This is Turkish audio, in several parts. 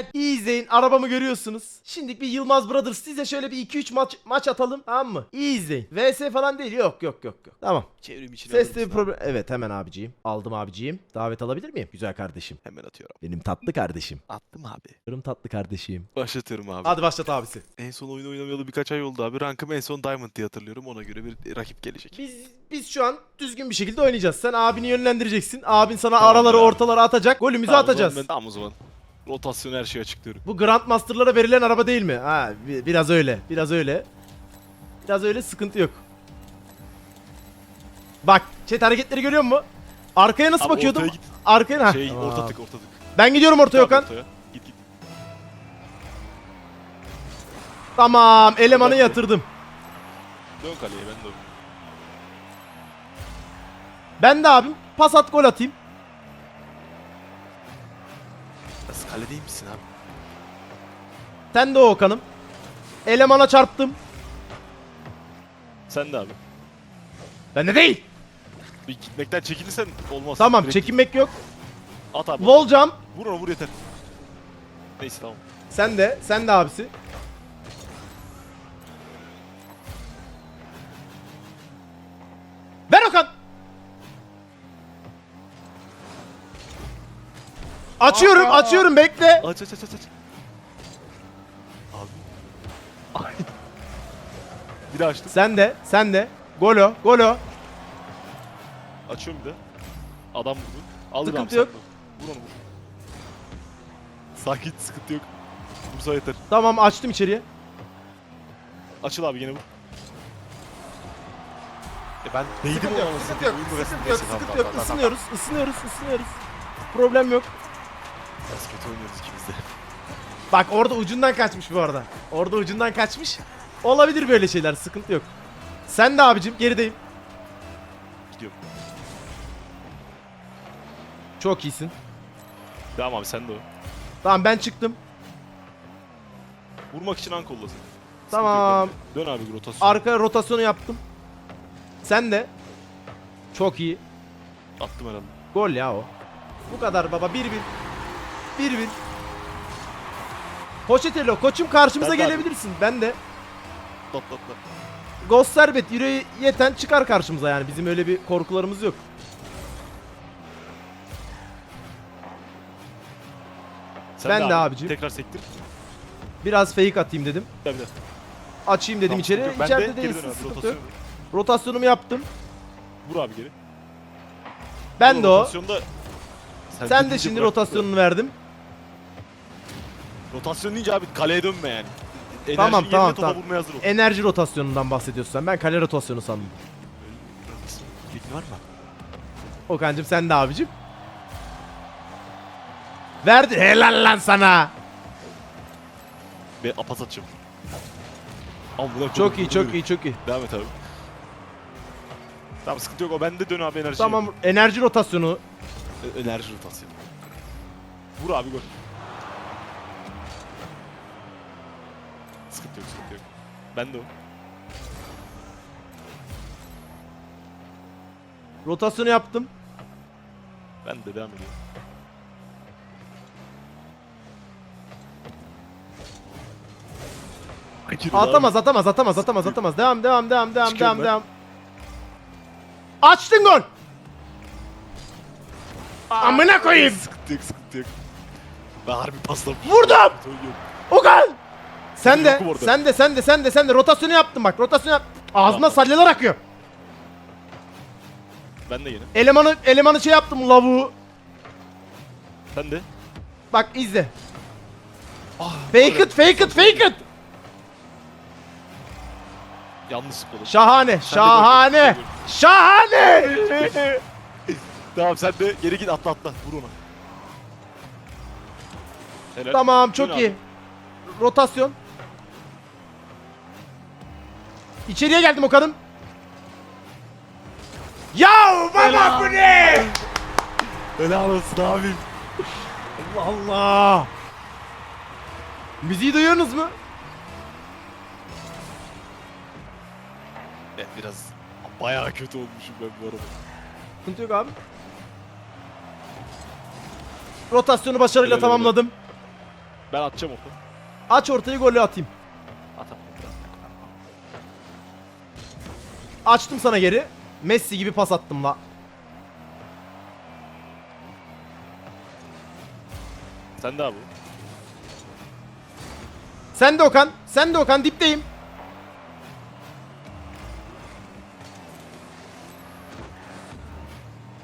Evet iyi izleyin arabamı görüyorsunuz. Şimdi bir Yılmaz Brothers size şöyle bir 2-3 maç maç atalım tamam mı? İyi izleyin. VS falan değil yok yok yok yok. Tamam. Çevrim içine Seste alır bir problem. Evet hemen abiciğim. Aldım abiciğim. Davet alabilir miyim? Güzel kardeşim. Hemen atıyorum. Benim tatlı kardeşim. Attım abi. Benim tatlı kardeşim. Başlatıyorum abi. Hadi başlat abisi. En son oyun oynamayalı birkaç ay oldu abi. Rankım en son Diamond diye hatırlıyorum. Ona göre bir rakip gelecek. Biz biz şu an düzgün bir şekilde oynayacağız. Sen abini yönlendireceksin. Abin sana Tamam araları abi. ortaları atacak. Golümüzü Tamam, zaman atacağız. Ben, tamam o zaman. Rotasyon her şeyi açıklıyorum. Bu Grandmaster'lara verilen araba değil mi? Ha bi- biraz öyle. Biraz öyle. Biraz öyle sıkıntı yok. Bak chat hareketleri görüyor musun? Arkaya nasıl Abi bakıyordum? ortaya git. Arkaya ha. Şey orta tık orta tık. Ben gidiyorum ortaya Okan. Ortaya. Git git. Tamam elemanı yatırdım. Dön kaleye ben de. Ben de abim pas at gol atayım. Nasıl kale değil misin abi? Sen de o Okan'ım. Elemana çarptım. Sen de abi. Ben de değil. Bir gitmekten çekilirsen olmaz. Tamam Direkt çekinmek yok. At abi. Volcam. Vur onu vur yeter. Neyse tamam. Sen de. Sen de abisi. Açıyorum, Aa! açıyorum bekle. Aç aç aç aç. aç. Abi. Ay. bir daha açtım. Sen de, sen de. Golo, golo. Açıyorum bir de. Adam vurdu. Al Sıkıntı abi, sen yok. Vur onu vur. Sakin sıkıntı yok. Vursa yeter. Tamam açtım içeriye. Açıl abi yine vur. E ben neydim Sıkıntı yok, sıkıntı yok, sıkıntı yok. Isınıyoruz, ısınıyoruz, ısınıyoruz. Problem yok. Biraz kötü oynuyoruz ikimiz de. Bak orada ucundan kaçmış bu arada. Orada ucundan kaçmış. Olabilir böyle şeyler, sıkıntı yok. Sen de abicim gerideyim. Gidiyorum. Çok iyisin. Tamam abi sen de o. Tamam ben çıktım. Vurmak için an kollasın. Tamam. Dön abi bir rotasyon. Arka rotasyonu yaptım. Sen de. Çok iyi. Attım herhalde. Gol ya o. Bu kadar baba. 1-1. 1-1. Pochettino koçum karşımıza abi. gelebilirsin. Ben de. Atla atla. Ghost Serbet yüreği yeten çıkar karşımıza yani. Bizim öyle bir korkularımız yok. Sen Ben de abi. abicim. Tekrar sektir. Biraz fake atayım dedim. Bir de. Açayım dedim Tamam, içeri. yok. Ben de İçeride geri değilsin. dön abi, sıkıntı rotasyon. yok. Rotasyonumu yaptım. Vur abi geri. Ben de o. Rotasyonda... Sen de şimdi bırak- rotasyonunu verdim. Rotasyon deyince abi kaleye dönme yani. Enerjin Tamam, tamam, topa tamam. vurmaya hazır ol. Enerji rotasyonundan bahsediyorsun sen. Ben kale rotasyonu sandım. Bilgin var mı? Okan'cım sen de abicim. Verdi. Helal lan sana. Ve apas atacağım. Amına Çok iyi çok iyi çok iyi. Devam et abi. Tamam sıkıntı yok o bende dön abi enerji. Tamam enerji rotasyonu. Ö- Enerji rotasyonu. Vur abi gol. Sıkıntı yok sıkıntı yok. Ben de o. Rotasyonu yaptım. Ben de devam ediyorum. Atamaz atamaz atamaz atamaz atamaz. Devam devam devam devam Çıkıyorum devam ben. devam. Açtın gol. Amına koyayım. Sıkıntı yok sıkıntı yok. Ben harbi paslamışım. Vurdum. Yok. Okan. Sen de sen de sen de sen de sen de rotasyonu yaptım bak rotasyonu yap. Ağzına Tamam. salyalar akıyor. Ben de yine. Elemanı elemanı şey yaptım lavuğu. Sen de. Bak izle. Ah, Fake it fake it fake it. Yanlış oldu. Şahane şahane şahane. Tamam sen de geri git atla atla. Vur ona. Helal. Tamam çok Dön iyi. abi. Rotasyon. İçeriye geldim Okan'ım. Ya baba bu ne? Helal olsun abim. Allah Allah. Müziği duyuyorsunuz mu? Evet biraz bayağı kötü olmuşum ben bu arada. Sıkıntı yok abi. Rotasyonu başarıyla Helal, helal. tamamladım. Ben atacağım oku. Aç ortayı golü atayım. Açtım sana geri. Messi gibi pas attım la. Sen de abi. Sen de Okan. Sen de Okan dipteyim.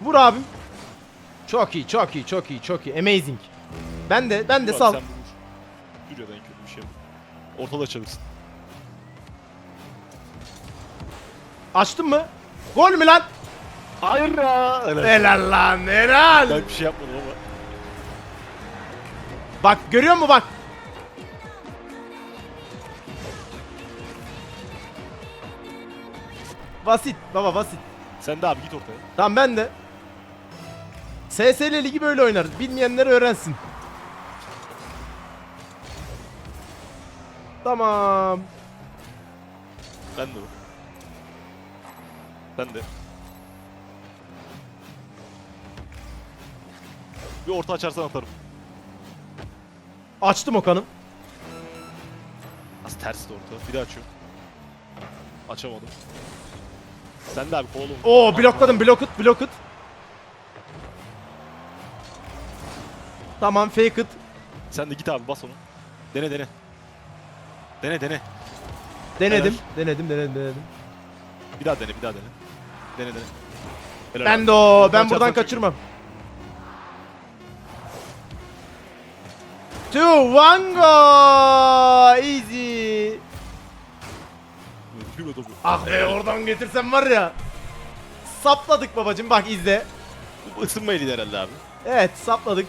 Vur abim. Çok iyi, çok iyi, çok iyi, çok iyi. Amazing. Ben de, ben de Ulan sal. Sen vurur. Yürü ben kötü bir şey. Ortada çalırsın. Açtın mı? Gol mü lan? Hayır ya. Helal. Lan, helal. Ben bir şey yapmadım ama. Bak görüyor musun bak? Basit baba basit. Sen de abi git ortaya. Tamam ben de. SSL ligi böyle oynarız. Bilmeyenler öğrensin. Tamam. Ben de o. Sen de. Bir orta açarsan atarım. Açtım Okan'ım. Az ters de orta. Bir daha açıyorum. Açamadım. Sen de abi kovala onu. Oo blokladım block it block it. Tamam fake it. Sen de git abi bas onu. Dene dene. Dene dene. Denedim. Denedim denedim denedim. Bir daha dene bir daha dene. Dene dene. Helal Ben de o. Ben buradan kaçırmam. Two one go. Easy. Topu. Ah be oradan getirsem var ya. Sapladık babacım bak izle. Bu ısınma eliydi herhalde abi. Evet sapladık.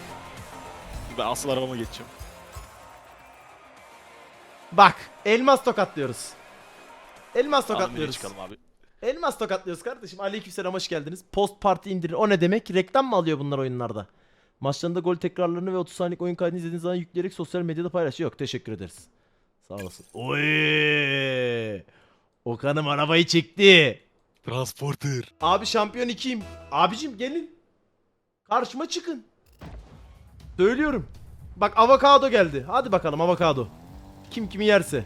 Ben asıl arabama geçeceğim. Bak elmas tokatlıyoruz. Elmas nereye tokatlıyoruz. çıkalım abi. Elmas tokatlıyoruz kardeşim. Aleykümselam hoş geldiniz. Post parti indirin. O ne demek? Reklam mı alıyor bunlar oyunlarda? Maçlarında gol tekrarlarını ve 30 saniyelik oyun kaydını izlediğiniz zaman yükleyerek sosyal medyada paylaşıyor. Yok teşekkür ederiz. Sağ olasın. Oy! Okan'ım arabayı çekti. Transporter. Abi şampiyon 2'yim. Abicim gelin. Karşıma çıkın. Söylüyorum. Bak avokado geldi. Hadi bakalım avokado. Kim kimi yerse.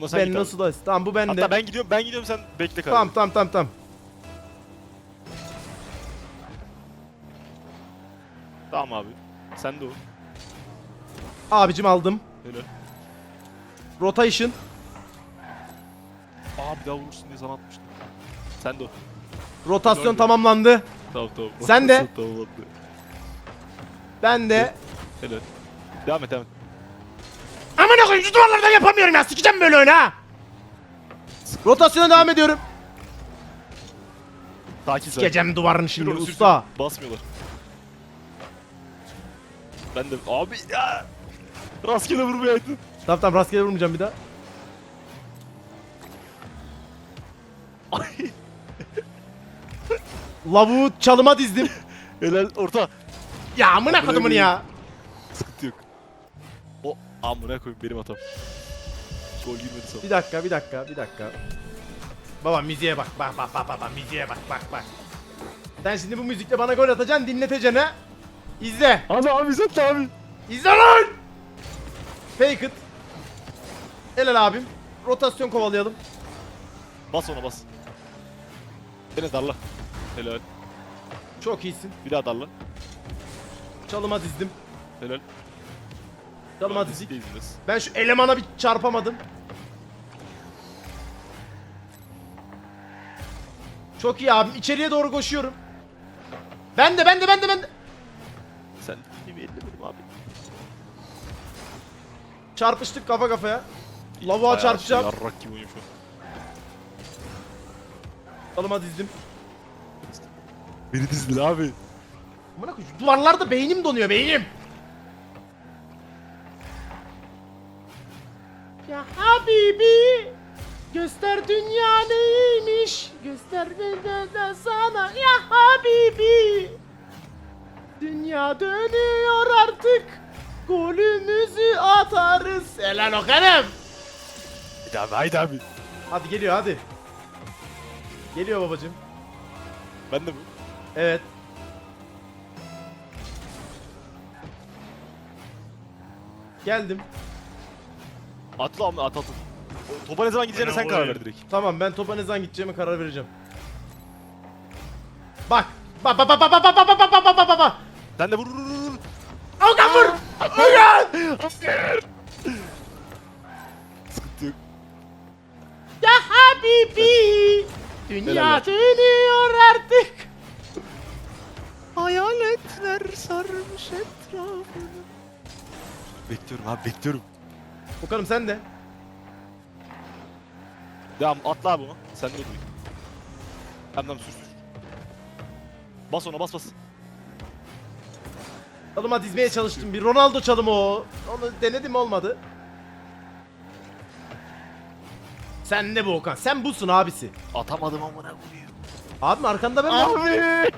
Buna sen ben git abi. nasıl da Tamam bu bende. Hatta ben gidiyorum ben gidiyorum sen bekle kardeşim. Tamam tamam tamam tamam. Tamam abi. Sen de o. Abicim aldım. Öyle. Rotation. Aa bir daha vurursun diye sana atmıştım. Sen de o. Rotasyon Gördüm. tamamlandı. Tamam tamam. Sen de. tamam. Ben de. Helal. Devam et devam et. Koyayım şu duvarlardan yapamıyorum ya. Sikeceğim böyle oyunu ha. Rotasyona devam ediyorum. Sakin sakin. Sikeceğim duvarını Sür şimdi onu, sür, usta. sür. Basmıyorlar. Ben de abi ya. Rastgele vurmayaydın. Tamam tamam rastgele vurmayacağım bir daha. Ay. Lavuğu çalıma dizdim. Helal orta. Ya amına kodumun ya. Sıkıntı yok. Amına koyayım benim hatam. Gol girmedi sana. Bir dakika bir dakika bir dakika. Baba müziğe bak bak bak bak bak, bak müziğe bak bak bak. Sen şimdi bu müzikle bana gol atacaksın dinleteceksin ha. İzle. Abi abi sen abi. İzle lan. Fake it. Helal abim. Rotasyon kovalayalım. Bas ona bas. Dene darla. Helal. Çok iyisin. Bir daha darla. Çalıma dizdim. Helal. De izliyoruz. Ben şu elemana bir çarpamadım. Çok iyi abim. İçeriye doğru koşuyorum. Ben de ben de ben de ben de. Sen kimi ellemedim abi. Çarpıştık kafa kafaya. Lavuğa çarpacağım. Yarrak gibi oynuyor şu an. Çalıma dizdim. Beni dizdin abi. Amına koyayım, Duvarlarda beynim donuyor beynim. Ya Habibi göster dünya neymiş göster de, de, de sana ya Habibi Dünya dönüyor artık golümüzü atarız Helal Okan'ım Haydi abi haydi abi. Hadi geliyor hadi Geliyor babacım Ben de mi? Evet Geldim. Atla at at. O Topa ne zaman gideceğine sen karar ver direkt. Tamam ben topa ne zaman gideceğime karar vereceğim. Bak. Bak bak bak bak bak bak bak bak bak bak bak bak. Sen de vur vur vur. Okan vur. Okan. Sıkıntı yok. Ya Habibi. Dünya dönüyor artık. Hayaletler sarmış etrafını. Bekliyorum abi bekliyorum. Okan'ım sen de. Devam atla abi onu. Sen de dur. Hem de sür sür. Bas ona bas bas. Çalıma dizmeye çalıştım. Bir Ronaldo çalımı o. Onu denedim olmadı. Sen ne bu Okan? Sen busun abisi. Atamadım amına koyayım. Abim arkanda ben varım. Abi.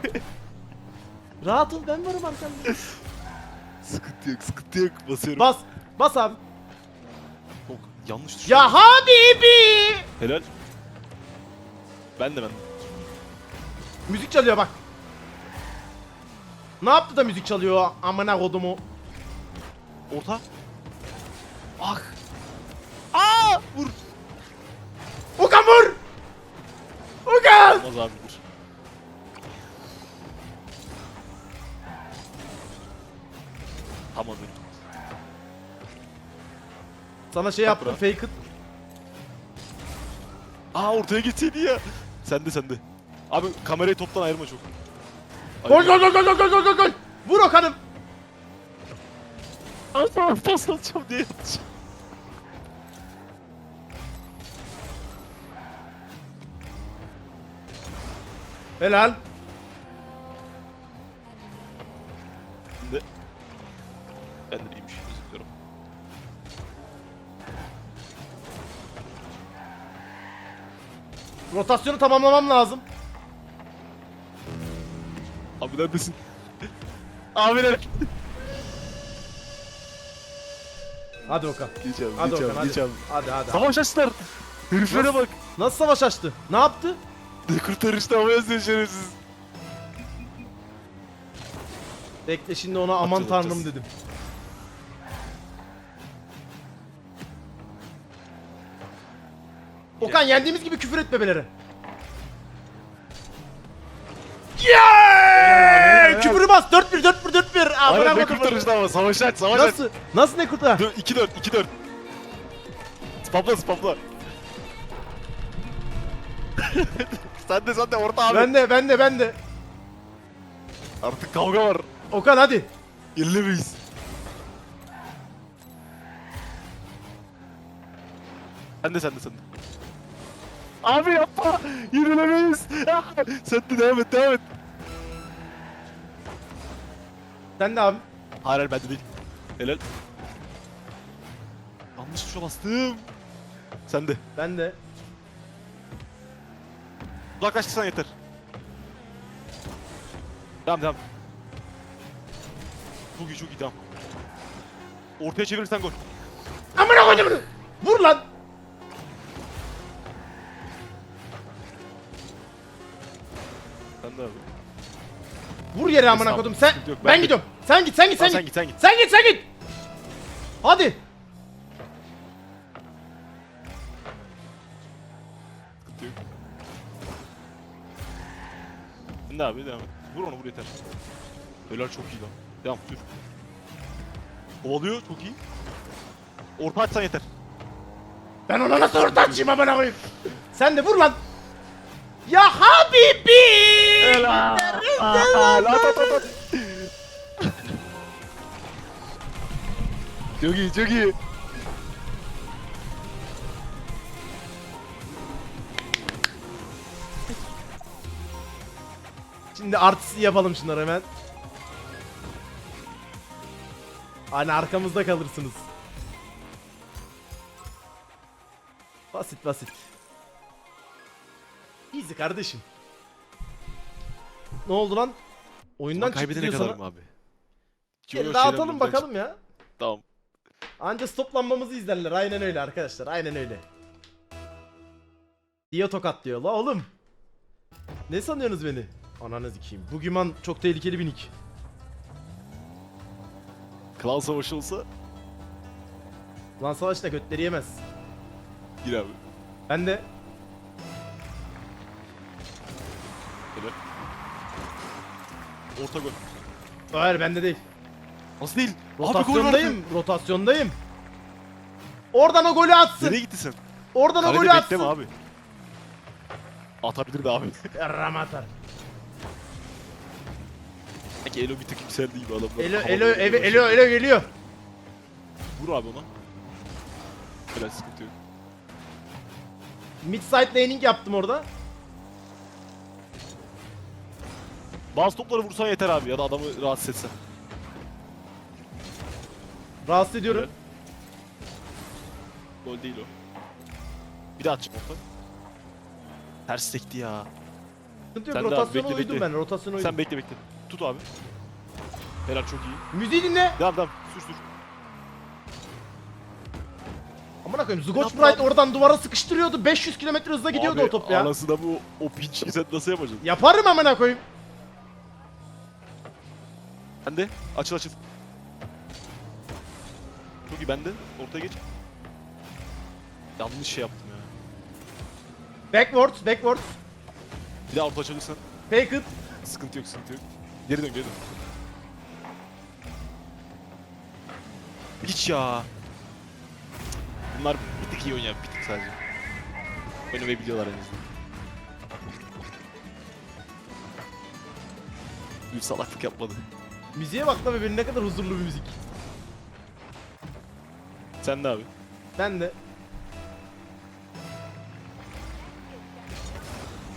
Rahat ol ben varım arkanda. sıkıntı yok sıkıntı yok. Basıyorum. Bas. Bas abi. Yanlış düştüm. Ya Habibi. Helal. Ben de ben. Müzik çalıyor bak. Ne yaptı da müzik çalıyor amına kodumu. Orta. Ah. Aa! Vur. Okan vur. Okan. Olmaz abi vur. Sana şey yaptım fake it. Aa ortaya gitseydi ya. Sende sende. Abi kamerayı toptan ayırma çok. Gol gol gol gol gol gol gol gol. Vur Okan'ım. Tamam pas atacağım diye atacağım. Helal. Rotasyonu tamamlamam lazım. Abi neredesin? Abi nerede? Hadi Okan. Geç abi, Hadi geç Okan abi, hadi. geç abi. Hadi hadi. hadi. Savaş açtılar. Heriflere bak. Nasıl savaş açtı? Ne yaptı? Kurtarışta havaya şerefsiz. Bekle şimdi ona aman Atacağız, tanrım atacağız. dedim. Okan yendiğimiz gibi küfür etme belere. Yeah! Küfürü bas 4-1 4-1 4-1. Aynen Amına ne koydum. kurtarışta ama savaş aç savaş aç. Nasıl? Nasıl ne kurtar? 2-4 2-4. Spamla spamla. sen de sen de orta abi. Ben de ben de ben de. Artık kavga var. Okan hadi. Yenilemeyiz. Sen de sen de sen de. Abi yapma. Yenilemeyiz. Ah! sen de devam et devam et. Sen de abi. Hayır hayır bende değil. Helal. Yanlış tuşa bastım. Sen de. Ben de. Uzaklaştırsan yeter. Tamam tamam. Çok iyi çok iyi tamam. Ortaya çevirirsen gol. Amına koydum bunu. Vur lan. Abi. Vur yere amına koydum. Sen yok, ben, ben gidiyorum. Sen git sen git sen, sen git. git sen git. Sen git sen git. Hadi. Sen de abi devam et. Vur onu vur yeter. Helal çok iyi lan. Devam dur. Kovalıyor çok iyi. Orta açsan yeter. Ben ona nasıl orta açayım amına koyayım. Sen de vur lan. Ya Ela! 아, 라타타타! 여기, 저기! Şimdi artisti yapalım şunları hemen. Hani arkamızda kalırsınız. Basit basit. Easy kardeşim. Ne oldu lan? Oyundan çıktı diyor sana. abi? Gel, Yo, dağıtalım şeyden bakalım ya. Tamam. Anca stoplanmamızı izlerler. Aynen öyle arkadaşlar. Aynen öyle. Dio tokat diyor. La oğlum. Ne sanıyorsunuz beni? Ananı zikeyim. Bu güman çok tehlikeli bir nick. Klan savaşı olsa Lan savaşta götleri yemez. Gir abi. Ben de Orta gol. Hayır bende değil. Nasıl değil? Abi gol var. Rotasyondayım. Rotasyondayım. Oradan o golü atsın. Nereye gitti sen? Oradan o Kalede golü bekleme atsın. abi. Atabilirdi abi. Yarram atar. Sanki Elo bir tık yükseldi gibi adamlar. Elo, Havada elo, böyle elo, başlıyor. elo, elo geliyor. Vur abi ona. Helal sıkıntı yok. Mid side laning yaptım orada. Bazı topları vursan yeter abi ya da adamı rahatsız etsen. Rahatsız ediyorum. Helal. Gol değil o. Bir daha atacağım orta. Ters sekti ya. Sıkıntı yok. Sen de abi, Rotasyona bekle, uydum bekle. ben. Rotasyona uydum. Sen bekle bekle. Tut abi. Helal çok iyi. Müziği dinle. Devam devam. Sür sür. Amına koyayım. Yapma Bright abi. oradan duvara sıkıştırıyordu. 500 km hızla gidiyordu Abi, o top ya. Anasını bu o pinçi sen nasıl yapacaksın? Yaparım amına koyayım. Ben de. Açıl açıl. Çok iyi ben de. Ortaya geç. Yanlış şey yaptım ya. Backwards, backwards. Bir daha orta açılırsan Fake it. sıkıntı yok sıkıntı yok. Geri dön geri dön. Hiç ya. Bunlar bir tık iyi oynuyor bir tık sadece. Oynamayı biliyorlar en azından. Bir salaklık yapmadı. Müziğe bak da benim ne kadar huzurlu bir müzik. Sen de abi. Ben de.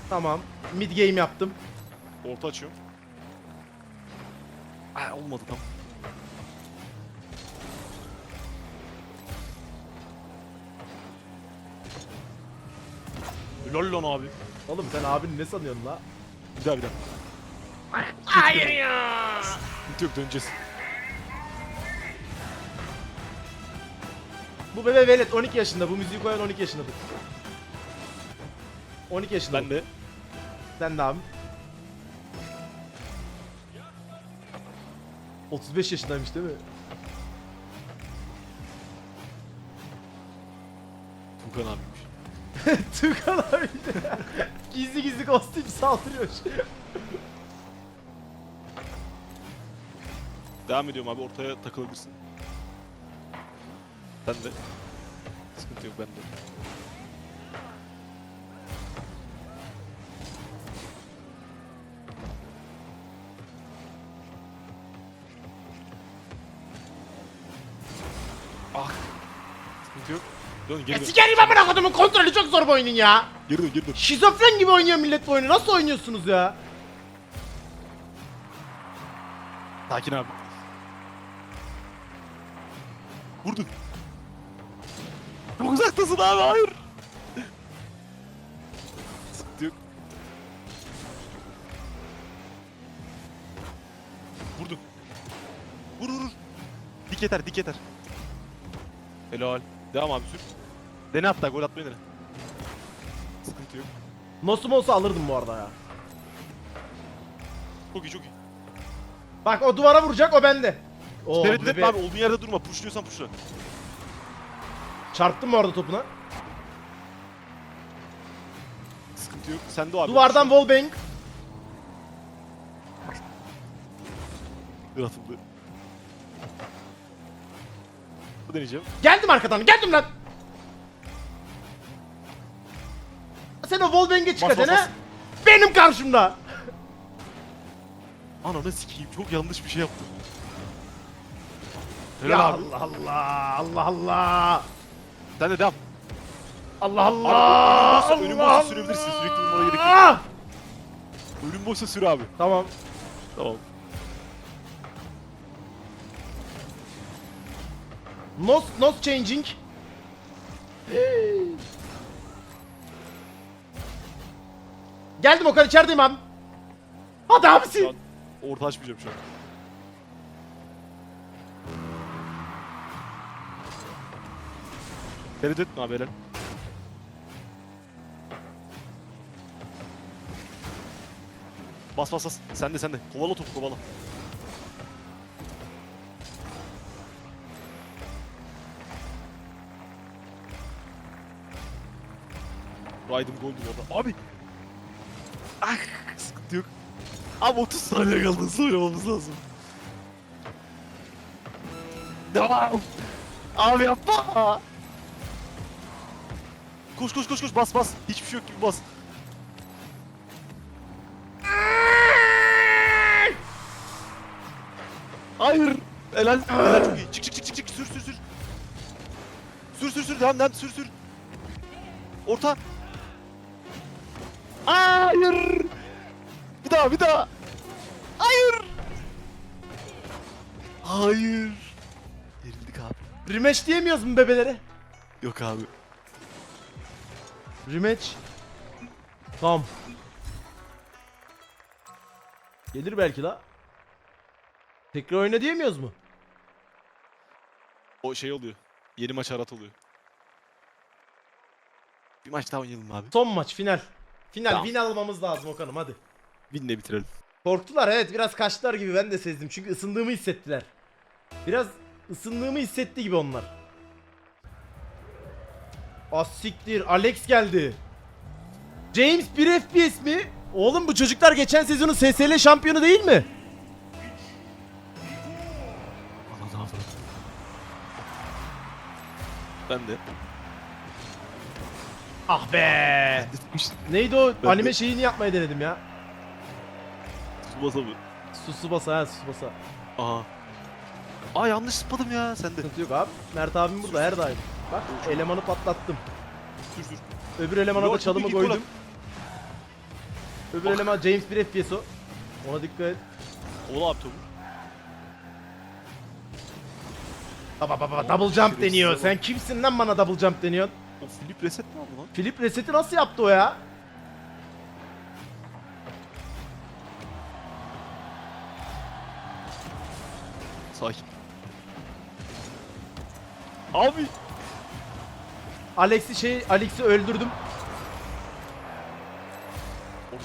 Tamam. Mid game yaptım. Orta açıyorum. Aa, olmadı tam. Lol lan abi. Oğlum sen abini ne sanıyorsun la? Bir daha bir daha. Hayır ya. Sıkıntı yok döneceğiz. Bu bebe velet 12 yaşında. Bu müziği koyan 12 yaşındadır. 12 yaşında. Ben de. Sen de abi. 35 yaşındaymış değil mi? Tukan abiymiş. Tukan abi. gizli gizli kostüm saldırıyor. Devam ediyorum abi ortaya takılabilirsin. Sen de. Sıkıntı yok ben de. Ah. Sıkıntı yok. Dön geri dön. Sikerim amına kodumun kontrolü çok zor bu oyunun ya. Geri dön geri dön. Şizofren gibi oynuyor millet bu oyunu. Nasıl oynuyorsunuz ya? Sakin abi. Vurdun. Çok uzaktasın abi hayır. Sıkıntı yok. Vur vur vur. Dik yeter dik yeter. Helal. Devam abi sür. Dene hatta gol atmayı dene. Sıkıntı yok. Nosum olsa alırdım bu arada ya. Çok iyi çok iyi. Bak o duvara vuracak o bende. Oo, bebe- abi olduğun yerde durma. Pushluyorsan pushla. Çarptım bu arada topuna. Sıkıntı yok. Sen de o abi. Duvardan wallbang. Bir atıldı. Bu deneyeceğim. Geldim arkadan geldim lan. Sen o wallbang'e Bas, çıkacaksın bas, ha? Benim karşımda. Ananı sikeyim çok yanlış bir şey yaptım. Helal Ya abi. Allah Allah Allah Allah. Sen de devam. Allah Allah. Abi, Allah önüm boşsa, boşsa sürebilirsin. Sürekli vurmana gerek yok. Allah. Ölüm boşsa sür abi. Tamam. Tamam. Nos nos changing. Geldim Okan içerideyim abi. An orta açmayacağım şu an. Feridun ne haber? Bas bas bas. Sen de sen de. Kovala topu kovala. Raiden Golden orada. Abi! Ah! Sıkıntı yok. Abi 30 saniye kaldı. Söylememiz lazım. Devam! Abi yapma! Koş koş koş koş bas bas. Hiçbir şey yok gibi bas. Hayır. Helal. Helal çok iyi. Çık çık çık çık çık. Sür sür sür. Sür sür sür. Devam devam. Sür sür. Orta. Hayır. Bir daha bir daha. Hayır. Hayır. Yenildik abi. Rematch diyemiyoruz mu bebelere? Yok abi. Rematch. Tamam. Gelir belki la. Tekrar oyna diyemiyoruz mu? O şey oluyor. Yeni maç arat oluyor. Bir maç daha oynayalım abi. Son maç final. Final Tamam. win almamız lazım Okan'ım hadi. Win'le bitirelim. Korktular evet biraz kaçtılar gibi ben de sezdim çünkü ısındığımı hissettiler. Biraz ısındığımı hissetti gibi onlar. Az siktir Alex geldi. James 1 FPS mi? Oğlum bu çocuklar geçen sezonun SSL şampiyonu değil mi? Ben de. Ah be. Neydi o Ben anime de- şeyini yapmayı denedim ya. Subasa mı? Susubasa ha Susubasa. Aha. Aa yanlış sıpadım ya sen de. Sıkıntı yok abi. Mert abim burada her daim. Bak elemanı patlattım. Sür sür. Öbür elemana da çalımı koydum. Öbür eleman James 1 FPS o. Ona dikkat et. Ola abi topu. Baba baba double jump şerefsiz deniyor. adam. Sen kimsin lan bana double jump deniyorsun? O flip reset mi aldı lan? Flip reseti nasıl yaptı o ya? Sakin. Abi. Alex'i şey Alex'i öldürdüm.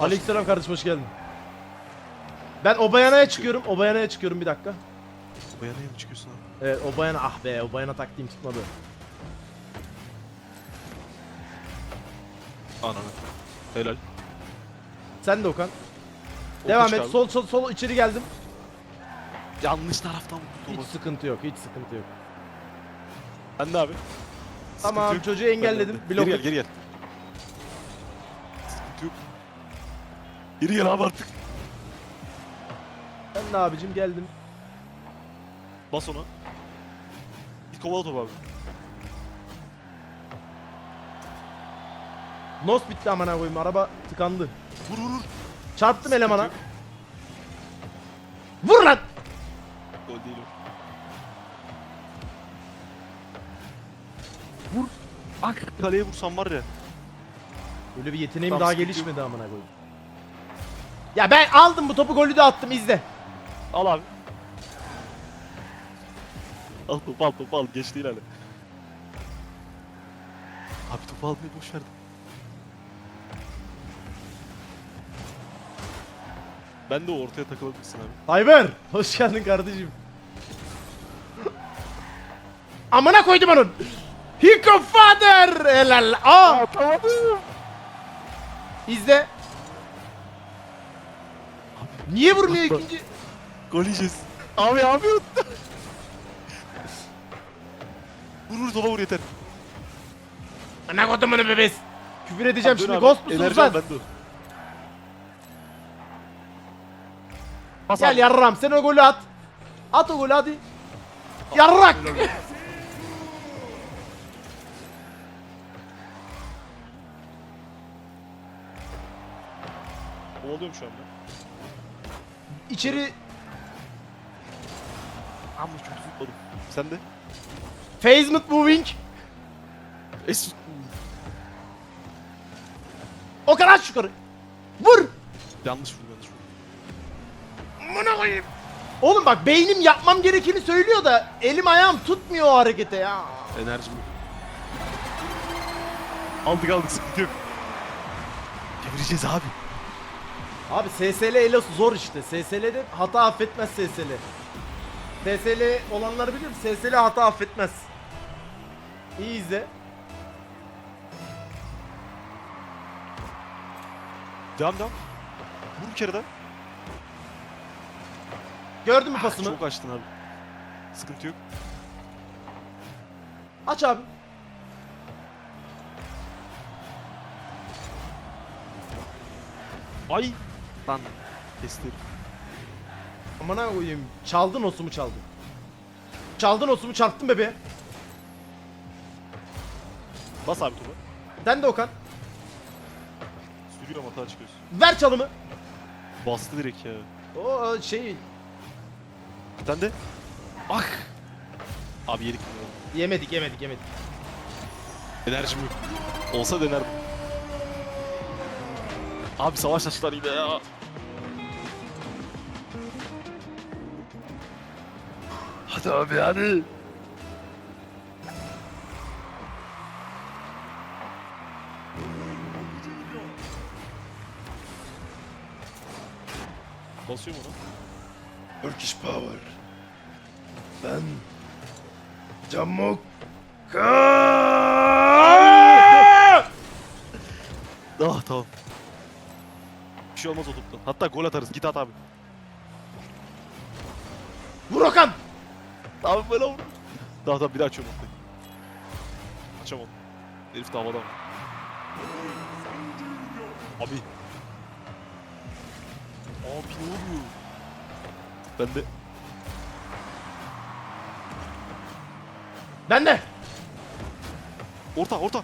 Alex selam kardeşim hoş geldin. Ben Obayana'ya çıkıyorum. Obayana'ya çıkıyorum bir dakika. şimdi Bayanaya mı çıkıyorsun abi? Evet Obayana ah be Obayana taktiğim tutmadı. Ananı. Helal. Sen de Okan. Orta Devam et. çıkardım. Sol sol sol içeri geldim. Yanlış taraftan vurdu Hiç sıkıntı yok. Hiç sıkıntı yok. Ben de abi. Tamam Sıkıntı yok. çocuğu engelledim. Blok. Geri gel geri gel. Sıkıntı yok. Geri gel abi artık. Ben de abicim geldim. Bas ona. Bir kovala topu abi. Nos bitti amına koyayım. Araba tıkandı. Vur vur vur. Çarptım elemana. yok. Kaleye vursan var ya. Öyle bir yeteneğim Tamam, daha sıkıntı gelişmedi amına koyayım. Ya ben aldım bu topu golü de attım izle. Al abi. Al topu al topu al geç değil hala. Abi topu almayı boş verdim. Ben de o ortaya takılabilirsin abi. Tayber hoş geldin kardeşim. Amına koydum onun. Hiko father. Helal. Aa. tamam. İzle. Niye vurmuyor bak. ikinci? Gol yiyeceğiz. Abi abi unuttu. vur vur topa vur yeter. Ana kodumun bebes. Küfür edeceğim Abi şimdi. abi. Ghost musunuz lan? Gel yarram sen o golü at. At o golü hadi. Yarrak. Ovalıyorum şu an ben. İçeri Ama çok zıpladım. Sen de. phasement moving. Es. O kadar yukarı. Vur. Yanlış vurdum yanlış vurdum. Amına koyayım. Oğlum bak beynim yapmam gerekeni söylüyor da elim ayağım tutmuyor o harekete ya. Enerjim yok. Aldık aldık sıkıntı yok. Çevireceğiz abi. Abi SSL Elos zor işte. SSL'de hata affetmez SSL. SSL olanları biliyor musun? SSL hata affetmez. İyi izle. Devam devam. Vur bir kere daha. Gördün mü pasımı? Çok açtın abi. Sıkıntı yok. Aç abi. Ay. Lan. Kestim. Amına koyayım. Çaldın osumu çaldın. Çaldın osumu çarptın bebeğe. Bas abi topu. Sen de Okan. Sürüyorum hata çıkıyorsun. Ver çalımı. Bastı direkt ya. O şey Sen de. Ah. Abi yedik yemedik yemedik yemedik. Enerjim yok. Olsa denerdim. Abi savaş açtılar yine ya. Abi hadi. Basıyor mu ona? Turkish Power. Ben Camok Ah tamam. Bir şey olmaz o toptan. Hatta gol atarız. Git at abi. Vur Okan. Abi böyle vur. Daha daha bir daha açıyorum ortayı. Açamadım. Herif de havada. Abi. Abi ne oluyor? Ben de Ben de. orta orta.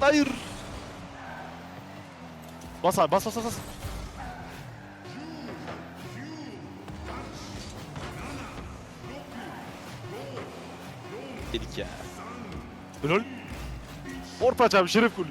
Hayır. Bas abi bas bas bas. bas. Dedik ya. Helal. Orta aç abi şeref golü.